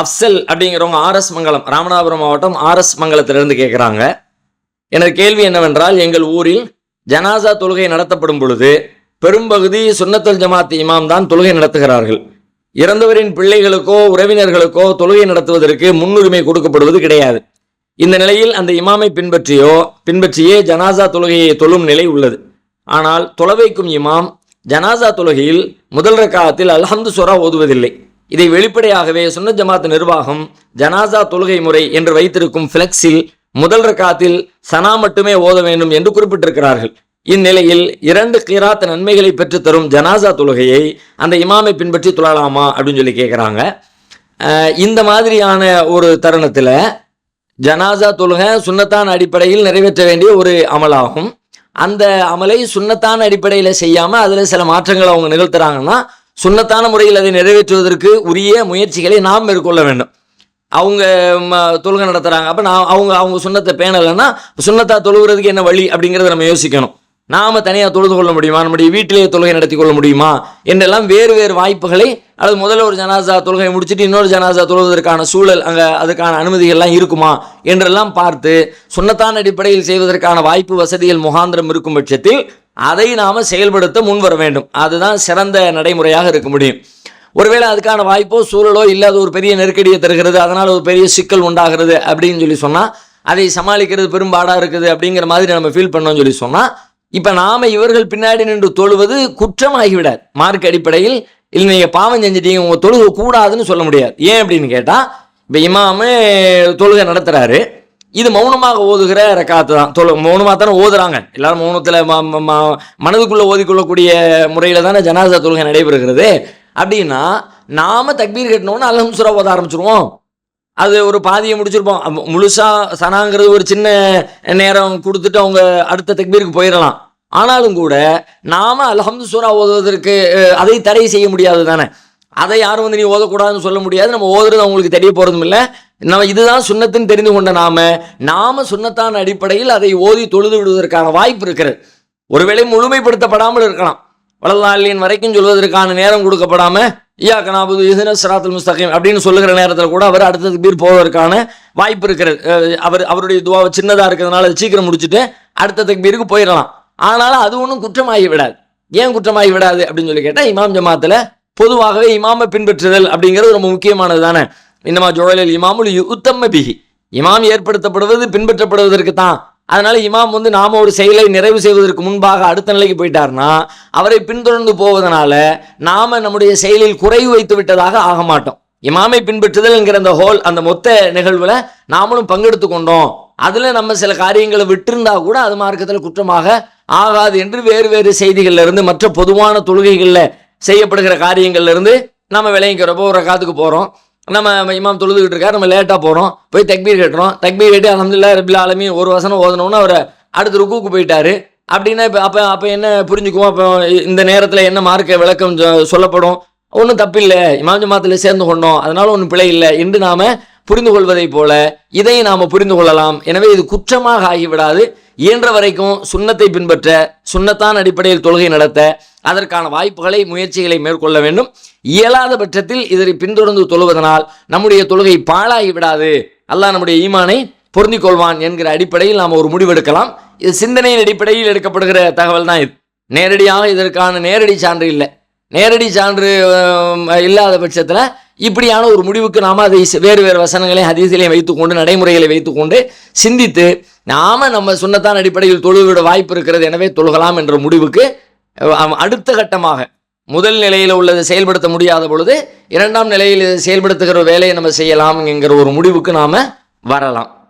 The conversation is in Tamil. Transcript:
அப்சல் அப்படிங்கிறவங்க ஆர்எஸ் மங்கலம் ராமநாதபுரம் மாவட்டம் ஆர்எஸ் மங்கலத்திலிருந்து கேட்குறாங்க எனது கேள்வி என்னவென்றால் எங்கள் ஊரில் ஜனாசா தொழுகை நடத்தப்படும் பொழுது பெரும்பகுதி சுன்னத்தல் ஜமாத் இமாம் தான் தொழுகை நடத்துகிறார்கள். இறந்தவரின் பிள்ளைகளுக்கோ உறவினர்களுக்கோ தொழுகை நடத்துவதற்கு முன்னுரிமை கொடுக்கப்படுவது கிடையாது. இந்த நிலையில் அந்த இமாமை பின்பற்றியோ பின்பற்றியே ஜனாசா தொழுகையை தொழும் நிலை உள்ளது. ஆனால் தொலைவைக்கும் இமாம் ஜனாசா தொழுகையில் முதல் ரக்காத்தில் அல்ஹம்து சொரா ஓதுவதில்லை. இதை வெளிப்படையாகவே சுன்ன ஜமாத் நிர்வாகம் ஜனாசா தொழுகை முறை என்று வைத்திருக்கும் ஃபிளெக்ஸில் முதல் ரக்காத்தில் சனா மட்டுமே ஓத வேண்டும் என்று குறிப்பிட்டிருக்கிறார்கள். இந்நிலையில் இரண்டு கிராத் நன்மைகளை பெற்றுத் தரும் ஜனாசா தொழுகையை அந்த இமாமை பின்பற்றி தொழலாமா அப்படின்னு சொல்லி கேட்குறாங்க இந்த மாதிரியான ஒரு தருணத்தில் ஜனாசா தொழுகை சுன்னத்தான அடிப்படையில் நிறைவேற்ற வேண்டிய ஒரு அமலாகும். அந்த அமலை சுன்னத்தான அடிப்படையில் செய்யாமல் அதில் சில மாற்றங்களை அவங்க நிகழ்த்துறாங்கன்னா சுன்னத்தான முறையில் அதை நிறைவேற்றுவதற்கு உரிய முயற்சிகளை நாம் மேற்கொள்ள வேண்டும். அவங்க ம, தொழுகை நடத்துகிறாங்க அப்போ நான் அவங்க அவங்க சுண்ணத்தை பேணலைன்னா சுண்ணத்தா தொழுகிறதுக்கு என்ன வழி அப்படிங்கிறத நம்ம யோசிக்கணும். நாம தனியாக தொழுது கொள்ள முடியுமா? நம்முடைய வீட்டிலேயே தொழுகை நடத்தி கொள்ள முடியுமா? என்றெல்லாம் வேறு வேறு வாய்ப்புகளை அல்லது முதல்ல ஒரு ஜனாசா தொழுகையை முடிச்சுட்டு இன்னொரு ஜனாசா தொழுவதற்கான சூழல் அங்கே அதுக்கான அனுமதிகள்லாம் இருக்குமா? என்றெல்லாம் பார்த்து சுன்னத்தான அடிப்படையில் செய்வதற்கான வாய்ப்பு வசதிகள் முகாந்திரம் இருக்கும் பட்சத்தில் அதை நாம் செயல்படுத்த முன்வர வேண்டும். அதுதான் சிறந்த நடைமுறையாக இருக்க முடியும். ஒருவேளை அதுக்கான வாய்ப்போ சூழலோ இல்லாத ஒரு பெரிய நெருக்கடியை தருகிறது அதனால் ஒரு பெரிய சிக்கல் உண்டாகிறது அப்படின்னு சொல்லி சொன்னால் அதை சமாளிக்கிறது பெரும்பாடாக இருக்குது அப்படிங்கிற மாதிரி நம்ம ஃபீல் பண்ணோம்னு சொல்லி சொன்னால் இப்போ நாம் இவர்கள் பின்னாடி நின்று தொழுவது குற்றமாகிவிடாது. மார்க் அடிப்படையில் இல்லை நீங்கள் பாவம் செஞ்சிட்டீங்க உங்கள் தொழுகை கூடாதுன்னு சொல்ல முடியாது. ஏன் அப்படின்னு கேட்டால் இப்போ இமாமு தொழுகை நடத்துகிறாரு இது மௌனமாக ஓதுகிற ரக்காத்து தான். தொழு மௌனமாக தானே ஓதுறாங்க. எல்லாரும் மௌனத்தில் மனதுக்குள்ளே ஓதிக்கொள்ளக்கூடிய முறையில் தானே ஜனாசா தொழுகை நடைபெறுகிறது. அப்படின்னா நாம் தக்பீர் கட்டினோன்னு அலஹம்சுரா ஓத ஆரம்பிச்சிருவோம். அது ஒரு பாதியை முடிச்சிருப்போம். முழுசாக சனாங்கிறது ஒரு சின்ன நேரம் கொடுத்துட்டு அவங்க அடுத்த தக்பீருக்கு போயிடலாம் ஆனாலும் கூட நாம அல்ஹம்து சூரா ஓதுவதற்கு அதை தடை செய்ய முடியாது தானே. அதை யாரும் வந்து நீ ஓதக்கூடாதுன்னு சொல்ல முடியாது. நம்ம ஓதுறது அவங்களுக்கு தெரிய போகிறதும் இல்லை. நம்ம இதுதான் சுண்ணத்துன்னு தெரிந்து கொண்ட நாம நாம சுண்ணத்தான அடிப்படையில் அதை ஓதி தொழுது விடுவதற்கான வாய்ப்பு இருக்கிறது. ஒருவேளை முழுமைப்படுத்தப்படாமல் இருக்கலாம். வளர்நாளின் வரைக்கும் சொல்வதற்கான நேரம் கொடுக்கப்படாம ஐயா கனாபுது இதுன சிராத்துல் முஸ்தகிம் அப்படின்னு சொல்லுகிற நேரத்தில் கூட அவர் அடுத்தது பீர் போவதற்கான வாய்ப்பு இருக்கிறது. அவர் அவருடைய துவாவை சின்னதாக இருக்கிறதுனால அதை சீக்கிரம் முடிச்சுட்டு அடுத்த தக்பீருக்கு போயிடலாம். ஆனாலும் அது ஒன்றும் குற்றமாகி விடாது. ஏன் குற்றமாகி விடாது அப்படின்னு சொல்லி கேட்டால் இமாம் ஜமாத்தில் பொதுவாகவே இமாமை பின்பற்றுதல் அப்படிங்கிறது ரொம்ப முக்கியமானது தானே. இந்தமா ஜோழலில் இமாமுல் உத்தம்ம பிஹி. இமாம் ஏற்படுத்தப்படுவது பின்பற்றப்படுவதற்கு தான். அதனால இமாம் வந்து நாம ஒரு செயலை நிறைவு செய்வதற்கு முன்பாக அடுத்த நிலைக்கு போயிட்டார்னா அவரை பின்தொடர்ந்து போவதனால நாம நம்முடைய செயலில் குறைவு வைத்து விட்டதாக ஆக மாட்டோம். இமாமை பின்பற்றுதல் என்கிற அந்த ஹோல் அந்த மொத்த நிகழ்வுல நாமளும் பங்கெடுத்து கொண்டோம். அதுல நம்ம சில காரியங்களை விட்டிருந்தா கூட அது மார்க்கத்தில் குற்றமாக ஆகாது என்று வேறு வேறு செய்திகள்ல இருந்து மற்ற பொதுவான தொழுகைகளில் செய்யப்படுகிற காரியங்கள்ல இருந்து நம்ம விளைவிக்கிறப்போ ஒரு காத்துக்கு போகிறோம் நம்ம இமாம் தொழுதுகிட்டு இருக்கார் நம்ம லேட்டாக போகிறோம் போய் தக்பீர் கட்டுறோம் தக்பீர் கட்டி அலமதுல்லா ரபில் ஆலமி ஒரு வசனம் ஓதணும்னு அவர் அடுத்த ருக்குக்கு போயிட்டாரு. அப்படின்னா இப்போ அப்போ அப்போ என்ன புரிஞ்சுக்குவோம்? அப்போ இந்த நேரத்தில் என்ன மார்க்க விளக்கம் சொ- சொல்லப்படும்? ஒன்றும் தப்பில்லை. இமாம் ஜமாத்தில் சேர்ந்து கொண்டோம். அதனால ஒன்றும் பிழை இல்லை. என்று நாம் புரிந்து கொள்வதைப் போல இதை நாம் புரிந்து கொள்ளலாம். எனவே இது குற்றமாக ஆகிவிடாது. இயன்ற வரைக்கும் சுண்ணத்தை பின்பற்ற சுண்ணத்தான் அடிப்படையில் தொழுகை நடத்த அதற்கான வாய்ப்புகளை முயற்சிகளை மேற்கொள்ள வேண்டும். இயலாத பட்சத்தில் இதனை பின்தொடர்ந்து தொழுவதனால் நம்முடைய தொழுகை பாழாகி விடாது. அல்லாஹ் நம்முடைய ஈமானை பொருந்திக் கொள்வான் என்கிற அடிப்படையில் நாம் ஒரு முடிவெடுக்கலாம். இது சிந்தனையின் அடிப்படையில் எடுக்கப்படுகிற தகவல் தான் இது. நேரடியாக இதற்கான நேரடி சான்று இல்லை. நேரடி சான்று இல்லாத பட்சத்தில் இப்படியான ஒரு முடிவுக்கு நாம் அதை வேறு வேறு வசனங்களையும் ஹதீசிலையும் வைத்துக்கொண்டு நடைமுறைகளை வைத்துக்கொண்டு சிந்தித்து நாம நம்ம சொன்னத்தான் அடிப்படையில் தொழுவிட வாய்ப்பு இருக்கிறது. எனவே தொழுகலாம் என்ற முடிவுக்கு அடுத்த கட்டமாக முதல் நிலையில் உள்ளதை செயல்படுத்த முடியாத பொழுது இரண்டாம் நிலையில் செயல்படுத்துகிற வேலையை நம்ம செய்யலாம் என்கிற ஒரு முடிவுக்கு நாம் வரலாம்.